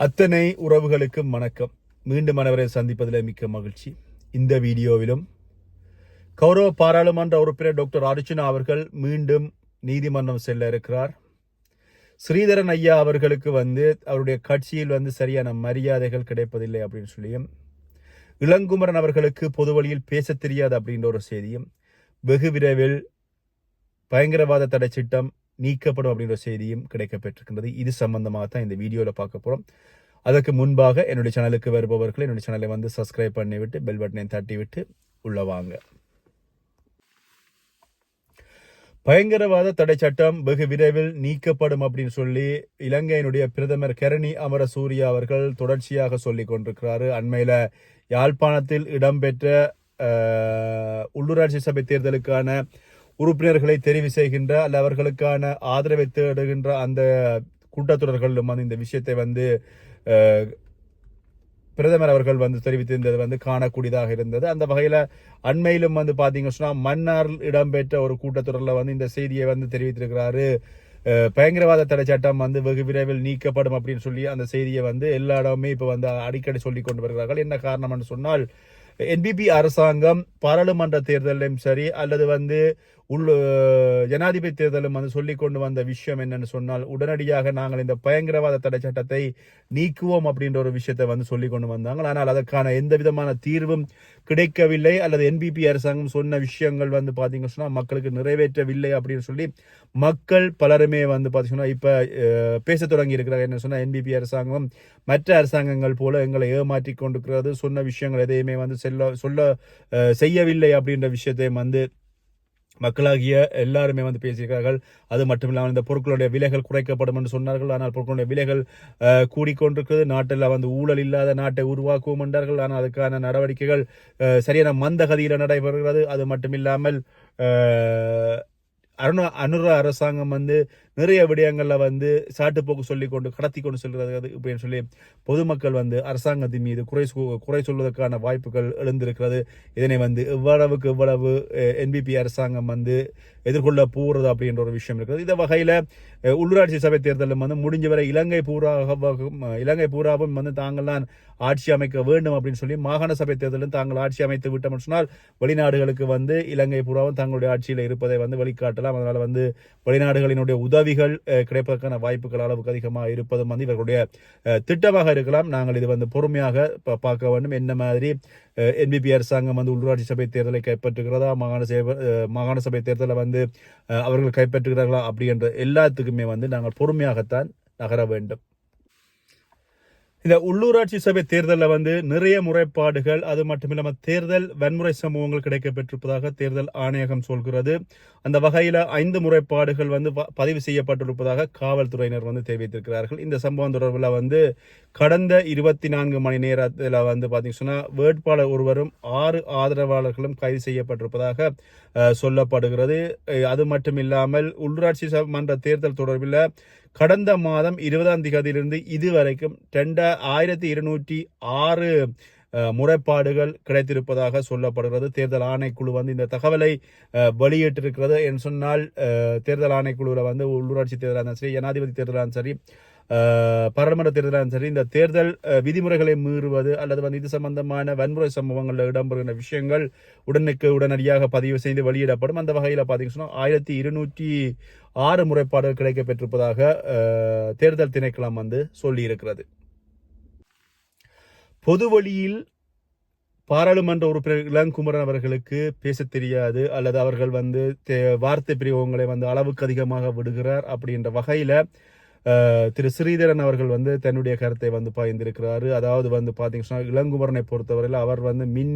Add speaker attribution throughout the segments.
Speaker 1: அத்தனை உறவுகளுக்கும் வணக்கம். மீண்டும் அனைவரை சந்திப்பதில் மிக்க மகிழ்ச்சி. இந்த வீடியோவிலும் கௌரவ பாராளுமன்ற உறுப்பினர் டாக்டர் அர்ஜுனா அவர்கள் மீண்டும் நீதிமன்றம் செல்ல இருக்கிறார். ஸ்ரீதரன் ஐயா அவர்களுக்கு வந்து அவருடைய கட்சியில் வந்து சரியான மரியாதைகள் கிடைப்பதில்லை அப்படின்னு சொல்லியும் இளங்குமரன் அவர்களுக்கு பொது வழியில் பேசத் தெரியாது அப்படின்ற ஒரு செய்தியும் வெகு விரைவில் பயங்கரவாத தடை சட்டம் நீக்கப்படும் அப்படின்ற செய்தியும் கிடைக்கப்பெற்றிருக்கின்றது. இது சம்பந்தமாக தான் இந்த வீடியோவில் பார்க்க போகிறோம் அதற்கு முன்பாக என்னுடைய சேனலுக்கு வருபவர்கள் என்னுடைய சேனலை வந்து சப்ஸ்கிரைப் பண்ணிவிட்டு பெல் பட்டனை தட்டி விட்டு உள்ள வாங்க. பயங்கரவாத தடை சட்டம் வெகு விரைவில் நீக்கப்படும் அப்படின்னு சொல்லி இலங்கையினுடைய பிரதமர் கரணி அமரசூரியா அவர்கள் தொடர்ச்சியாக சொல்லி கொண்டிருக்கிறாரு. அண்மையில் யாழ்ப்பாணத்தில் இடம்பெற்ற உள்ளூராட்சி சபை தேர்தலுக்கான உறுப்பினர்களை தெரிவு செய்கின்ற அல்ல அவர்களுக்கான ஆதரவை தேடுகின்ற அந்த கூட்டத்தொடர்களிலும் வந்து இந்த விஷயத்தை வந்து பிரதமர் அவர்கள் வந்து தெரிவித்திருந்தது வந்து காணக்கூடியதாக இருந்தது. அந்த வகையில் அண்மையிலும் வந்து பார்த்தீங்க சொன்னால் மன்னாரில் இடம்பெற்ற ஒரு கூட்டத்தொடரில் வந்து இந்த செய்தியை வந்து தெரிவித்திருக்கிறாரு. பயங்கரவாத தடை சட்டம் வந்து வெகு விரைவில் நீக்கப்படும் அப்படின்னு சொல்லி அந்த செய்தியை வந்து எல்லா இடமுமே இப்போ வந்து அடிக்கடி சொல்லி கொண்டு வருகிறார்கள். என்ன காரணம்னு சொன்னால் என்பிபி அரசாங்கம் பாராளுமன்ற தேர்தலிலும் சரி அல்லது வந்து உள்ளு ஜனாதிபதி தேர்தலும் வந்து சொல்லி கொண்டு வந்த விஷயம் என்னன்னு சொன்னால் உடனடியாக நாங்கள் இந்த பயங்கரவாத தடை சட்டத்தை நீக்குவோம் அப்படின்ற ஒரு விஷயத்தை வந்து சொல்லி கொண்டு வந்தாங்க. ஆனால் அதற்கான எந்த விதமான தீர்வும் கிடைக்கவில்லை. அல்லது என்பிபி அரசாங்கம் சொன்ன விஷயங்கள் வந்து பார்த்தீங்க சொன்னால் மக்களுக்கு நிறைவேற்றவில்லை அப்படின்னு சொல்லி மக்கள் பலருமே வந்து பார்த்தீங்கன்னா இப்போ பேச தொடங்கி இருக்கிறாங்க என்ன சொன்னால் என்பிபி அரசாங்கம் மற்ற அரசாங்கங்கள் போல எங்களை ஏமாற்றி கொண்டிருக்கிறது. சொன்ன விஷயங்கள் எதையுமே வந்து செல்ல சொல்ல செய்யவில்லை அப்படின்ற விஷயத்தையும் வந்து மக்களாகிய எல்லாருமே வந்து பேசியிருக்கிறார்கள். அது மட்டும் இல்லாமல் இந்த பொருட்களுடைய விலைகள் குறைக்கப்படும் என்று சொன்னார்கள். ஆனால் பொருட்களுடைய விலைகள் கூடிக்கொண்டிருக்கிறது. நாட்டில் வந்து ஊழல் இல்லாத நாட்டை உருவாக்குவோம் என்றார்கள். ஆனால் அதுக்கான நடவடிக்கைகள் சரியான மந்தகதியில் நடைபெறுகிறது. அது மட்டும் இல்லாமல் அருண அனுர அரசாங்கம் வந்து நிறைய விடயங்களில் வந்து சாட்டுப்போக்கு சொல்லி கொண்டு கடத்தி கொண்டு செல்கிறது அப்படின்னு சொல்லி பொதுமக்கள் வந்து அரசாங்கத்தின் மீது குறை குறை சொல்வதற்கான வாய்ப்புகள் எழுந்திருக்கிறது. இதனை வந்து எவ்வளவுக்கு எவ்வளவு என்பிபி அரசாங்கம் வந்து எதிர்கொள்ள போகிறது அப்படின்ற ஒரு விஷயம் இருக்கிறது இந்த வகையில் உள்ளூராட்சி சபை தேர்தலில் வந்து முடிஞ்ச வரை இலங்கை பூராகவும் இலங்கை பூராவும் வந்து தாங்கள் தான் ஆட்சி அமைக்க வேண்டும் அப்படின்னு சொல்லி மாகாண சபை தேர்தலில் தாங்கள் ஆட்சி அமைத்து விட்டோம்னு சொன்னால் வெளிநாடுகளுக்கு வந்து இலங்கை பூராவும் தங்களுடைய ஆட்சியில் இருப்பதை வந்து வெளிக்காட்டலாம். அதனால் வந்து வெளிநாடுகளினுடைய உதவிகள் கிடைப்பதற்கான வாய்ப்புகள் அளவுக்கு அதிகமாக இருப்பதும் வந்து இவர்களுடைய திட்டமாக இருக்கலாம். நாங்கள் இது வந்து பொறுமையாக பார்க்க வேண்டும். என்ன மாதிரி என்பிபி அரசாங்கம் வந்து உள்ளூராட்சி சபை தேர்தலை கைப்பற்றுகிறதா? மாகாண சபை மாகாண சபை தேர்தலை வந்து அவர்கள் கைப்பற்றுகிறார்களா? அப்படின்ற எல்லாத்துக்குமே வந்து நாங்கள் பொறுமையாகத்தான் நகர வேண்டும். இந்த உள்ளூராட்சி சபை தேர்தலில் வந்து நிறைய முறைப்பாடுகள் அது மட்டும் இல்லாமல் தேர்தல் வன்முறை சம்பவங்கள் கிடைக்கப்பெற்றிருப்பதாக தேர்தல் ஆணையகம் சொல்கிறது. அந்த வகையில் ஐந்து முறைப்பாடுகள் வந்து ப- பதிவு செய்யப்பட்டிருப்பதாக காவல்துறையினர் வந்து தெரிவித்திருக்கிறார்கள். இந்த சம்பவம் தொடர்பில் வந்து கடந்த இருபத்தி நான்கு மணி நேரத்தில் வந்து பார்த்தீங்கன்னா வேட்பாளர் ஒருவரும் ஆறு ஆதரவாளர்களும் கைது செய்யப்பட்டிருப்பதாக சொல்லப்படுகிறது. அது மட்டும் இல்லாமல் உள்ளூராட்சி சபை மன்ற தேர்தல் தொடர்பில் கடந்த மாதம் இருபதாம் தேதியிலிருந்து இதுவரைக்கும் ரெண்ட ஆயிரத்தி இருநூற்றி ஆறு முறைப்பாடுகள் கிடைத்திருப்பதாக சொல்லப்படுகிறது. தேர்தல் ஆணைக்குழு வந்து இந்த தகவலை வெளியிட்டிருக்கிறது. என்று சொன்னால் தேர்தல் ஆணைக்குழுவில் வந்து உள்ளூராட்சி தேர்தலாக இருந்தாலும் சரி ஜனாதிபதி தேர்தலாக இருந்தாலும் சரி பாராளுமன்ற தேர்தலாக சரி இந்த தேர்தல் விதிமுறைகளை மீறுவது அல்லது வந்து இது சம்பந்தமான வன்முறை சம்பவங்களில் இடம்பெறுகின்ற விஷயங்கள் உடனுக்கு உடனடியாக பதிவு செய்து வெளியிடப்படும். அந்த வகையில் பார்த்தீங்கன்னா ஆயிரத்தி இருநூற்றி ஆறு முறைப்பாடுகள் கிடைக்கப்பெற்றிருப்பதாக அஹ், தேர்தல் திணைக்களம் வந்து சொல்லியிருக்கிறது. பொது வழியில் பாராளுமன்ற உறுப்பினர் இளங்குமரன் அவர்களுக்கு பேசத் தெரியாது அல்லது அவர்கள் வந்து தே- வார்த்தை பிரயோகங்களை வந்து அளவுக்கு அதிகமாக விடுகிறார் அப்படின்ற வகையில் திரு ஸ்ரீதரன் அவர்கள் வந்து தன்னுடைய கருத்தை வந்து பாய்ந்திருக்கிறாரு. அதாவது வந்து பார்த்தீங்கன்னா இளங்குமரனை பொறுத்தவரையில் அவர் வந்து மின்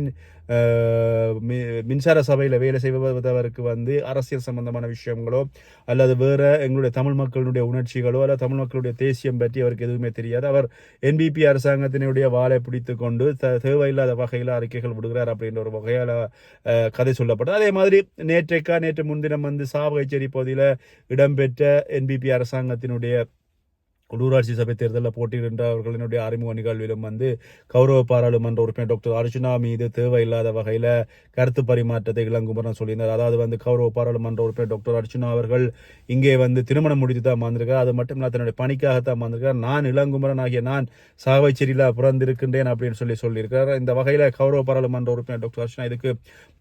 Speaker 1: மின்சார சபையில் வேலை செய்வதற்கு வந்து அரசியல் சம்பந்தமான விஷயங்களோ அல்லது வேறு எங்களுடைய தமிழ் மக்களுடைய உணர்ச்சிகளோ அல்லது தமிழ் மக்களுடைய தேசியம் பற்றி அவருக்கு எதுவுமே தெரியாது. அவர் என்பிபி அரசாங்கத்தினுடைய வாளை பிடித்து கொண்டு த- தேவையில்லாத வகையில் அறிக்கைகள் விடுகிறார் அப்படின்ற ஒரு வகையால் கதை சொல்லப்பட்டது. அதே மாதிரி நேற்றைக்கா நேற்று முன்தினம் வந்து சாவகைச்சேரி பகுதியில் இடம்பெற்ற என்பிபி அரசாங்கத்தினுடைய உள்ளூராட்சி சபை தேர்தலில் போட்டியிடுன்றவர்களினுடைய அறிமுக நிகழ்விலும் வந்து கௌரவ பாராளுமன்ற உறுப்பினர் டாக்டர் அர்ஜுனா மீது தேவையில்லாத வகையில் கருத்து பரிமாற்றத்தை இளங்குமரன் சொல்லியிருந்தார். அதாவது வந்து கௌரவ பாராளுமன்ற உறுப்பினர் டாக்டர் அர்ஜுனா அவர்கள் இங்கே வந்து திருமணம் முடித்து தான் வந்திருக்கார். அது மட்டும் இல்லாத தன்னுடைய பணிக்காகத்தான் வந்திருக்கார். நான் இளங்குமரன் ஆகிய நான் சாவைச்சேரியில் பிறந்திருக்கின்றேன் அப்படின்னு சொல்லி சொல்லியிருக்கார் இந்த வகையில் கௌரவ பாராளுமன்ற உறுப்பினர் டாக்டர் அர்ஜுனா இதுக்கு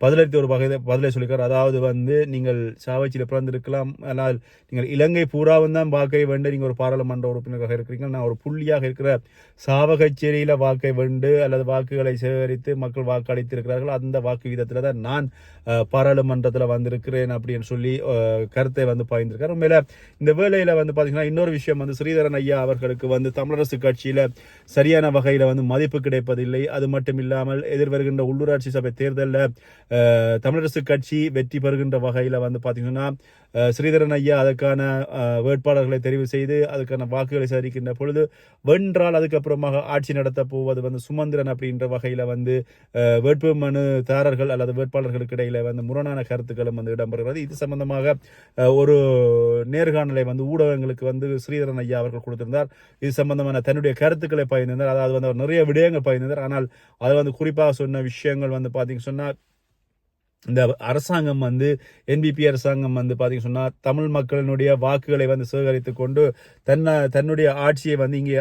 Speaker 1: பதிலளித்த ஒரு வகையில் பதிலை சொல்லியிருக்கார். அதாவது வந்து நீங்கள் சாவைச்சேரியில் பிறந்திருக்கலாம். ஆனால் நீங்கள் இலங்கை பூராவும் தான் பார்க்க வேண்டும். நீங்கள் ஒரு பாராளுமன்ற உறுப்பினராக இருக்கிறீங்க நான் ஒரு புள்ளியாக இருக்கிற சாவகச்சேரியில் வாக்கை வெண்டு அல்லது வாக்குகளை சேகரித்து மக்கள் வாக்களித்திருக்கிறார்கள். அந்த வாக்கு விதத்தில் தான் நான் பாராளுமன்றத்தில் வந்திருக்கிறேன் அப்படின்னு சொல்லி கருத்தை வந்து பாய்ந்திருக்கார். உண்மையில் இந்த வேலையில் வந்து பார்த்தீங்கன்னா இன்னொரு விஷயம் வந்து ஸ்ரீதரன் ஐயா அவர்களுக்கு வந்து தமிழரசு கட்சியில் சரியான வகையில் வந்து மதிப்பு கிடைப்பதில்லை. அது மட்டும் இல்லாமல் எதிர்வருகின்ற உள்ளூராட்சி சபை தேர்தலில் தமிழரசு கட்சி வெற்றி பெறுகின்ற வகையில் வந்து பார்த்தீங்கன்னா ஸ்ரீதரன் ஐயா அதற்கான வேட்பாளர்களை தெரிவு செய்து அதுக்கான வாக்குகளை சரிக்கின்ற பொழுது வென்றால் அதுக்கப்புறமாக ஆட்சி நடத்த போவது வந்து சுமந்திரன் அப்படின்ற வகையில் வந்து வேட்பு மனு மனுதாரர்கள் அல்லது வேட்பாளர்களுக்கு இடையில வந்து முரணான கருத்துக்களும் வந்து இடம்பெறுகிறது. இது சம்பந்தமாக ஒரு நேர்காணலை வந்து ஊடகங்களுக்கு வந்து ஸ்ரீதரன் ஐயா அவர்கள் கொடுத்திருந்தார். இது சம்பந்தமான தன்னுடைய கருத்துக்களை பகிர்ந்திருந்தார். அதாவது வந்து அவர் நிறைய விடயங்கள் பகிர்ந்திருந்தார். ஆனால் அது வந்து குறிப்பாக சொன்ன விஷயங்கள் வந்து பார்த்தீங்க சொன்னால் இந்த அரசாங்கம் வந்து என்பிபி அரசாங்கம் வந்து பார்த்திங்க சொன்னால் தமிழ் மக்களினுடைய வாக்குகளை வந்து சேகரித்து கொண்டு தன்னை தன்னுடைய ஆட்சியை வந்து இங்கே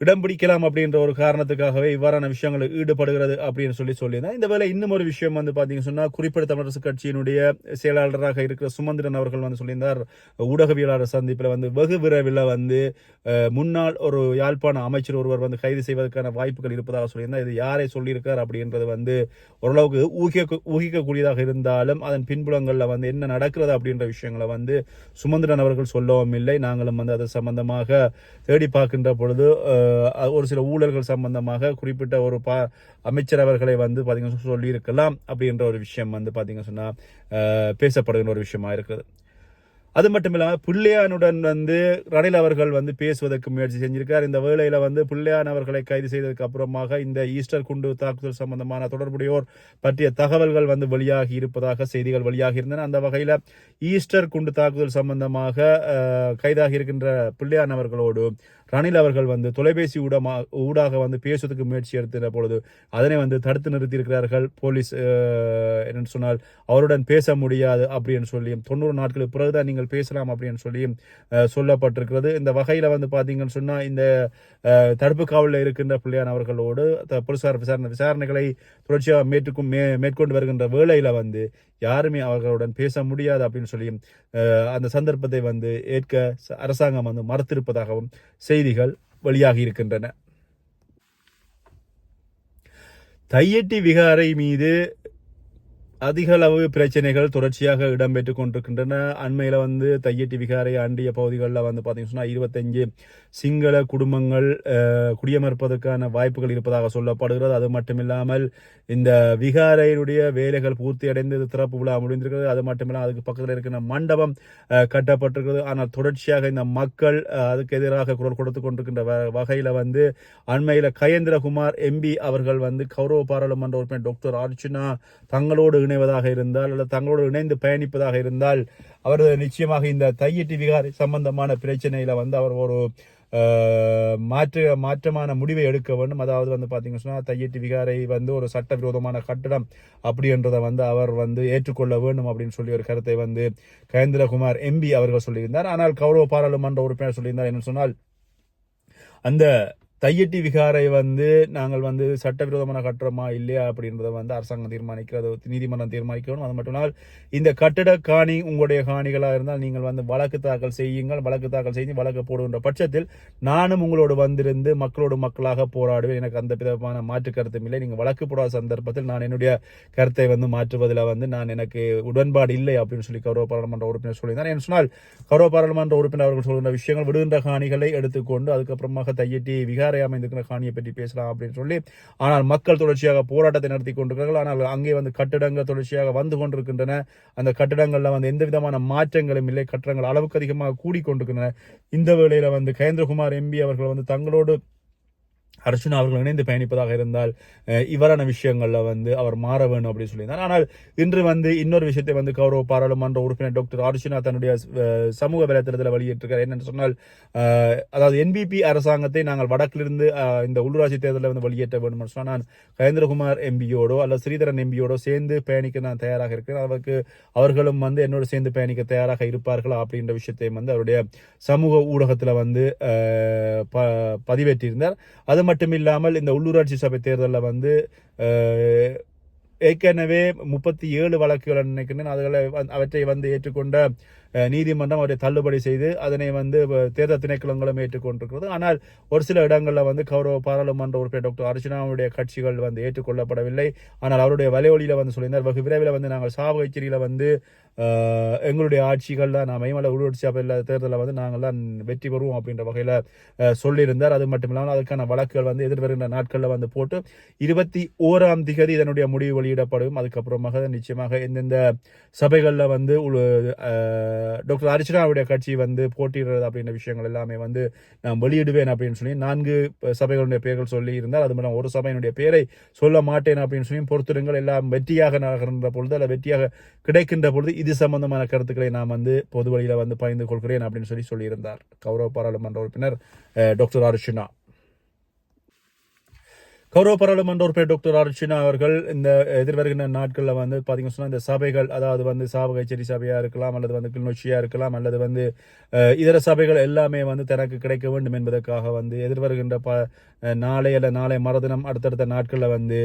Speaker 1: இடம் பிடிக்கலாம் அப்படின்ற ஒரு காரணத்துக்காகவே இவ்வாறான விஷயங்களில் ஈடுபடுகிறது அப்படின்னு சொல்லி சொல்லியிருந்தேன் இந்த வேலை இன்னும் ஒரு விஷயம் வந்து பார்த்தீங்க சொன்னால் குறிப்பிட்ட தமிழரசு கட்சியினுடைய செயலாளராக இருக்கிற சுமந்திரன் அவர்கள் வந்து சொல்லியிருந்தார். ஊடகவியலாளர் சந்திப்பில் வந்து வெகு விரைவில் வந்து முன்னாள் ஒரு யாழ்ப்பாண அமைச்சர் ஒருவர் வந்து கைது செய்வதற்கான வாய்ப்புகள் இருப்பதாக சொல்லியிருந்தார் இது யாரை சொல்லியிருக்கார் அப்படின்றது வந்து ஓரளவுக்கு ஊகிக்க ஊகிக்கக்கூடியதாக இருந்தாலும் அதன் பின்புலங்களில் வந்து என்ன நடக்கிறது அப்படின்ற விஷயங்களை வந்து சுமந்திரன் அவர்கள் சொல்லவும் இல்லை. நாங்களும் வந்து அது சம்பந்தமாக தேடி பார்க்கின்ற பொழுது ஒரு சில ஊழல்கள் சம்பந்தமாக குறிப்பிட்ட ஒரு பா அமைச்சர் அவர்களை வந்து பார்த்தீங்கன்னா சொல்லியிருக்கலாம் அப்படின்ற ஒரு விஷயம் வந்து பார்த்தீங்க சொன்னால் பேசப்படுகின்ற ஒரு விஷயமா இருக்குது. அது மட்டும் இல்லாமல் பிள்ளையானுடன் வந்து ரணில் அவர்கள் வந்து பேசுவதற்கு முயற்சி செஞ்சிருக்கார். இந்த வேளையில் வந்து பிள்ளையான் அவர்களை கைது செய்ததுக்கு அப்புறமாக இந்த ஈஸ்டர் குண்டு தாக்குதல் சம்பந்தமான தொடர்புடையோர் பற்றிய தகவல்கள் வந்து வெளியாகி இருப்பதாக செய்திகள் வெளியாகி இருந்தன. அந்த வகையில் ஈஸ்டர் குண்டு தாக்குதல் சம்பந்தமாக கைதாகி இருக்கின்ற பிள்ளையான் அவர்களோடு ரணில் அவர்கள் வந்து தொலைபேசி ஊடமா ஊடாக வந்து பேசுவதற்கு முயற்சி எடுத்த பொழுது அதனை வந்து தடுத்து நிறுத்தியிருக்கிறார்கள். போலீஸ் அஹ், என்னன்னு சொன்னால் அவருடன் பேச முடியாது அப்படின்னு சொல்லியும் தொண்ணூறு நாட்களுக்கு பிறகுதான் நீங்கள் பேசலாம் அப்படின்னு சொல்லியும் சொல்லப்பட்டிருக்கிறது. இந்த வகையில் வந்து பார்த்தீங்கன்னு சொன்னால் இந்த தடுப்பு காவலில் இருக்கின்ற பிள்ளையான அவர்களோடு போலீசார் விசாரணை விசாரணைகளை தொடர்ச்சியாக மேற்கும் மே மேற்கொண்டு வருகின்ற வேளையில் வந்து யாருமே அவர்களுடன் பேச முடியாது அப்படின்னு சொல்லியும் அந்த சந்தர்ப்பத்தை வந்து ஏற்க ச- அரசாங்கம் வந்து மறுத்திருப்பதாகவும் செய்திகள் வெளியாகி இருக்கின்றன. தையட்டி விகாரை மீது அதிக அளவு பிரச்சனைகள் தொடர்ச்சியாக இடம்பெற்று கொண்டிருக்கின்றன. அண்மையில் வந்து தையட்டி விகாரை ஆண்டிய பகுதிகளில் வந்து பார்த்தீங்கன்னா சொன்னால் இருபத்தஞ்சு சிங்கள குடும்பங்கள் குடியமர்ப்பதற்கான வாய்ப்புகள் இருப்பதாக சொல்லப்படுகிறது. அது மட்டுமில்லாமல் இந்த விகாரையினுடைய வேலைகள் பூர்த்தி அடைந்து திறப்பு விழா முடிந்திருக்கிறது. அது மட்டுமில்லாமல் அதுக்கு பக்கத்தில் இருக்கிற மண்டபம் கட்டப்பட்டிருக்கிறது. ஆனால் தொடர்ச்சியாக இந்த மக்கள் அதுக்கு எதிராக குரல் கொடுத்து கொண்டிருக்கின்ற வ- வந்து அண்மையில் கயேந்திரகுமார் எம்பி அவர்கள் வந்து கௌரவ பாராளுமன்ற உறுப்பினர் டாக்டர் அர்ச்சுனா தங்களோடு இணைவதாக இருந்தால் அல்லது தங்களோடு இணைந்து பயணிப்பதாக இருந்தால் அவர் நிச்சயமாக இந்த தையிட்டு விகாரை சம்பந்தமான பிரச்சனையில் வந்து அவர் ஒரு மாற்று மாற்றமான முடிவை எடுக்க வேண்டும். அதாவது வந்து பார்த்தீங்க சொன்னால் தையட்டி விகாரை வந்து ஒரு சட்டவிரோதமான கட்டடம் அப்படின்றத வந்து அவர் வந்து ஏற்றுக்கொள்ள வேண்டும் அப்படின்னு சொல்லி ஒரு கருத்தை வந்து கேந்திரகுமார் எம்பி அவர்கள் சொல்லியிருந்தார். ஆனால் கௌரவ பாராளுமன்ற உறுப்பினர் சொல்லியிருந்தார். என்ன சொன்னால் அந்த தையட்டி விகாரை வந்து நாங்கள் வந்து சட்டவிரோதமான கட்டுறோமா இல்லையா அப்படின்றத வந்து அரசாங்கம் தீர்மானிக்கிறது நீதிமன்றம் தீர்மானிக்கணும். அது மட்டும் இந்த கட்டிட காணி உங்களுடைய காணிகளாக இருந்தால் நீங்கள் வந்து வழக்கு தாக்கல் செய்யுங்கள். வழக்கு தாக்கல் செய்து வழக்கு போடுகின்ற பட்சத்தில் நானும் உங்களோடு வந்திருந்து மக்களோடு மக்களாக போராடுவேன். எனக்கு அந்த விதமான மாற்று கருத்தும் இல்லை. நீங்கள் வழக்கு போடாத சந்தர்ப்பத்தில் நான் என்னுடைய கருத்தை வந்து மாற்றுவதில் வந்து நான் எனக்கு உடன்பாடு இல்லை அப்படின்னு சொல்லி கௌரவ பாராளுமன்ற உறுப்பினர் சொல்லியிருந்தார். என்று சொன்னால் கௌரவ பாராளுமன்ற உறுப்பினர் அவர்கள் சொல்கின்ற விஷயங்கள் விடுகின்ற காணிகளை எடுத்துக்கொண்டு அதுக்கப்புறமாக தையட்டி விகார அமைந்திருக்கிற காணியை பற்றி பேசலாம் அப்படின்னு சொல்லி ஆனால் மக்கள் தொடர்ச்சியாக போராட்டத்தை நடத்தி கொண்டிருக்கிறார்கள். ஆனால் அங்கே வந்து கட்டிடங்கள் தொடர்ச்சியாக வந்து கொண்டிருக்கின்றன. அந்த கட்டிடங்களில் வந்து எந்த விதமான மாற்றங்களும் இல்லை. கட்டடங்கள் அளவுக்கு அதிகமாக கூடிக்கொண்டிருக்கின்றன. இந்த வேளையில் வந்து கேந்திரகுமார் எம்பி அவர்கள் வந்து தங்களோடு அர்ச்சுனா அவர்கள் இணைந்து பயணிப்பதாக இருந்தால் இவ்வாறான விஷயங்களில் வந்து அவர் மாற வேணும் அப்படின்னு சொல்லியிருந்தார். ஆனால் இன்று வந்து இன்னொரு விஷயத்தை வந்து கௌரவ பாராளுமன்ற உறுப்பினர் டாக்டர் அர்ச்சுனா தன்னுடைய சமூக வலைத்தளத்தில் வெளியிட்டிருக்கார் என்னென்னு சொன்னால் அதாவது என்பிபி அரசாங்கத்தை நாங்கள் வடக்கிலிருந்து இந்த உள்ளூராட்சி தேர்தலில் வந்து வெளியேற்ற வேண்டும் சொன்னால் நான் கயேந்திரகுமார் எம்பியோடோ அல்லது ஸ்ரீதரன் எம்பியோடோ சேர்ந்து பயணிக்க நான் தயாராக இருக்கிறேன். அவருக்கு அவர்களும் வந்து என்னோடு சேர்ந்து பயணிக்க தயாராக இருப்பார்களா அப்படின்ற விஷயத்தை வந்து அவருடைய சமூக ஊடகத்தில் வந்து ப- பதிவேற்றியிருந்தார். அது மட்டும் இல்லாமல் இந்த உள்ளூராட்சி சபை தேர்தலில் வந்து ஏற்கனவே முப்பத்தி ஏழு வழக்குகள் நினைக்கிறேன் அதுகளை அவற்றை வந்து ஏற்றுக்கொண்ட நீதிமன்றம் அவரை தள்ளுபடி செய்து அதனை வந்து தேர்தல் திணைக்களங்களும் ஏற்றுக்கொண்டிருக்கிறது. ஆனால் ஒரு சில இடங்களில் வந்து கௌரவ பாராளுமன்ற உறுப்பினர் டாக்டர் அர்ச்சனாவுடைய கட்சிகள் வந்து ஏற்றுக்கொள்ளப்படவில்லை. ஆனால் அவருடைய வலைவழியில் வந்து சொல்லியிருந்தார் வெகு விரைவில் வந்து நாங்கள் சாவகச்சேரியில் வந்து எங்களுடைய ஆட்சிகள் தான் நான் மைமலை உள்ளூராட்சி சபையில் தேர்தலில் வந்து நாங்கள் தான் வெற்றி பெறுவோம் அப்படின்ற வகையில் சொல்லியிருந்தார். அது மட்டும் இல்லாமல் அதுக்கான வழக்குகள் வந்து எதிர்வருகின்ற நாட்களில் வந்து போட்டு இருபத்தி ஓராம் திகதி இதனுடைய முடிவு வெளியிடப்படும். அதுக்கப்புறமாக நிச்சயமாக எந்தெந்த சபைகளில் வந்து டாக்டர் அர்ச்சனாவுடைய கட்சி வந்து போட்டியிடுறது அப்படின்ற விஷயங்கள் எல்லாமே வந்து நான் வெளியிடுவேன் அப்படின்னு சொல்லி நான்கு சபைகளுடைய பெயர்கள் சொல்லி இருந்தால் அது மட்டும் ஒரு சபையினுடைய பெயரை சொல்ல மாட்டேன் அப்படின்னு சொல்லி பொறுத்திருங்கள். எல்லாம் வெற்றியாக நகர்கின்ற பொழுது அல்ல வெற்றியாக கிடைக்கின்ற பொழுது இது சம்பந்தமான கருத்துக்களை நான் வந்து பொது வழியில் வந்து பகிர்ந்து கொள்கிறேன் அப்படின்னு சொல்லி சொல்லியிருந்தார் கௌரவ பாராளுமன்ற உறுப்பினர் டாக்டர் அர்ச்சனா. கௌரவ பாராளுமன்ற உறுப்பினர் டாக்டர் அர்ச்சனா அவர்கள் இந்த எதிர்வருகின்ற நாட்களில் வந்து பார்த்தீங்கன்னா சொன்னால் இந்த சபைகள் அதாவது வந்து சாவகச்சேரி சபையாக இருக்கலாம் அல்லது வந்து கிளிநொச்சியாக இருக்கலாம் அல்லது வந்து இதர சபைகள் எல்லாமே வந்து தனக்கு கிடைக்க வேண்டும் என்பதற்காக வந்து எதிர்வருகின்ற ப நாளை அல்ல நாளை மறுதினம் அடுத்தடுத்த நாட்களில் வந்து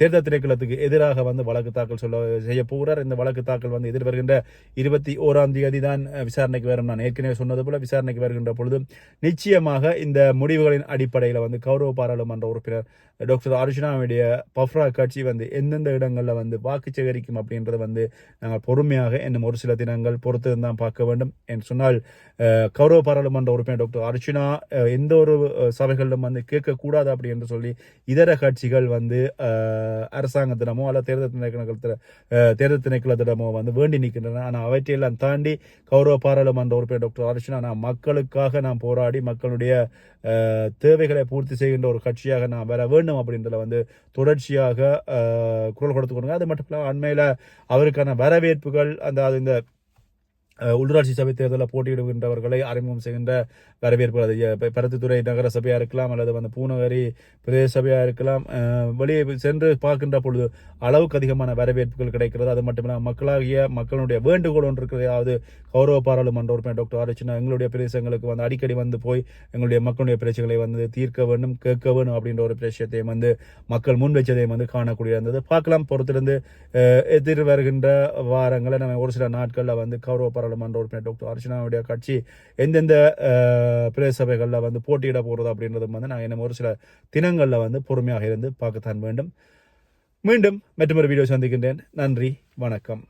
Speaker 1: தேர்தல் திணைக்களத்துக்கு எதிராக வந்து வழக்கு தாக்கல் சொல்ல செய்ய போகிறார். இந்த வழக்கு தாக்கல் வந்து எதிர்வருகின்ற இருபத்தி ஓராம் தேதி தான் விசாரணைக்கு வரும். நான் ஏற்கனவே சொன்னது போல விசாரணைக்கு வருகின்ற பொழுது நிச்சயமாக இந்த முடிவுகளின் அடிப்படையில் வந்து கௌரவ பாராளுமன்ற உறுப்பினர் டாக்டர் அர்ஜுனாவுடைய பஃப்ரா கட்சி வந்து எந்தெந்த இடங்களில் வந்து வாக்கு சேகரிக்கும் அப்படின்றத வந்து நாங்கள் பொறுமையாக இன்னும் ஒரு சில தினங்கள் பொறுத்து தான் பார்க்க வேண்டும் என்று சொன்னால் கௌரவ பாராளுமன்ற உறுப்பினர் டாக்டர் அர்ஜுனா எந்த ஒரு சபைகளிலும் வந்து கேட்கக்கூடாது அப்படி என்று சொல்லி இதர கட்சிகள் வந்து அரசாங்கத்திடமோ அல்ல தேர்தல் திணைக்களத்தில் தேர்தல் திணைக்களத்திடமோ வந்து வேண்டி நிற்கின்றன ஆனால் அவற்றையெல்லாம் தாண்டி கௌரவ பாராளுமன்ற உறுப்பினர் டாக்டர் அர்ச்சனா நான் மக்களுக்காக நான் போராடி மக்களுடைய தேவைகளை பூர்த்தி செய்கின்ற ஒரு கட்சியாக நான் வர வேண்டும் அப்படின்றத வந்து தொடர்ச்சியாக குரல் கொடுத்து கொடுங்க அது மட்டும் இல்லாமல் அண்மையில் அவருக்கான வரவேற்புகள் அந்த அது இந்த உள்ளூராட்சி சபை தேர்தலில் போட்டியிடுகின்றவர்களை அறிமுகம் செய்கின்ற வரவேற்பு அது. பருத்தித்துறை நகர சபையாக இருக்கலாம் அல்லது வந்து பூநகரி பிரதேச சபையாக இருக்கலாம் வெளியே சென்று பார்க்கின்ற பொழுது அளவுக்கு அதிகமான வரவேற்புகள் கிடைக்கிறது. அது மட்டும் இல்லாமல் மக்களாகிய மக்களுடைய வேண்டுகோள் ஒன்று இருக்கிறது. அதாவது கௌரவ பாராளுமன்ற உறுப்பினர் டாக்டர் ஆரச்சினா எங்களுடைய பிரதேசங்களுக்கு வந்து அடிக்கடி வந்து போய் எங்களுடைய மக்களுடைய பிரச்சனைகளை வந்து தீர்க்க வேண்டும் கேட்க வேண்டும் அப்படின்ற ஒரு பிரச்சனையும் வந்து மக்கள் முன் வச்சதையும் வந்து காணக்கூடிய இருந்தது பார்க்கலாம் பொறுத்திருந்து எதிர் வருகின்ற வாரங்களில் நம்ம ஒரு சில நாட்களில் வந்து கௌரவ பாராளுமன்ற உறுப்பினர் டாக்டர் அர்ச்சனாவுடைய கட்சி எந்தெந்த அஹ், பிரதேச சபைகளில் வந்து போட்டியிட போகிறது அப்படின்றதும் வந்து நான் இன்னும் ஒரு சில தினங்களில் வந்து பொறுமையாக இருந்து பார்க்கத்தான் வேண்டும். மீண்டும் மற்றொரு வீடியோ சந்திக்கின்றேன். நன்றி வணக்கம்.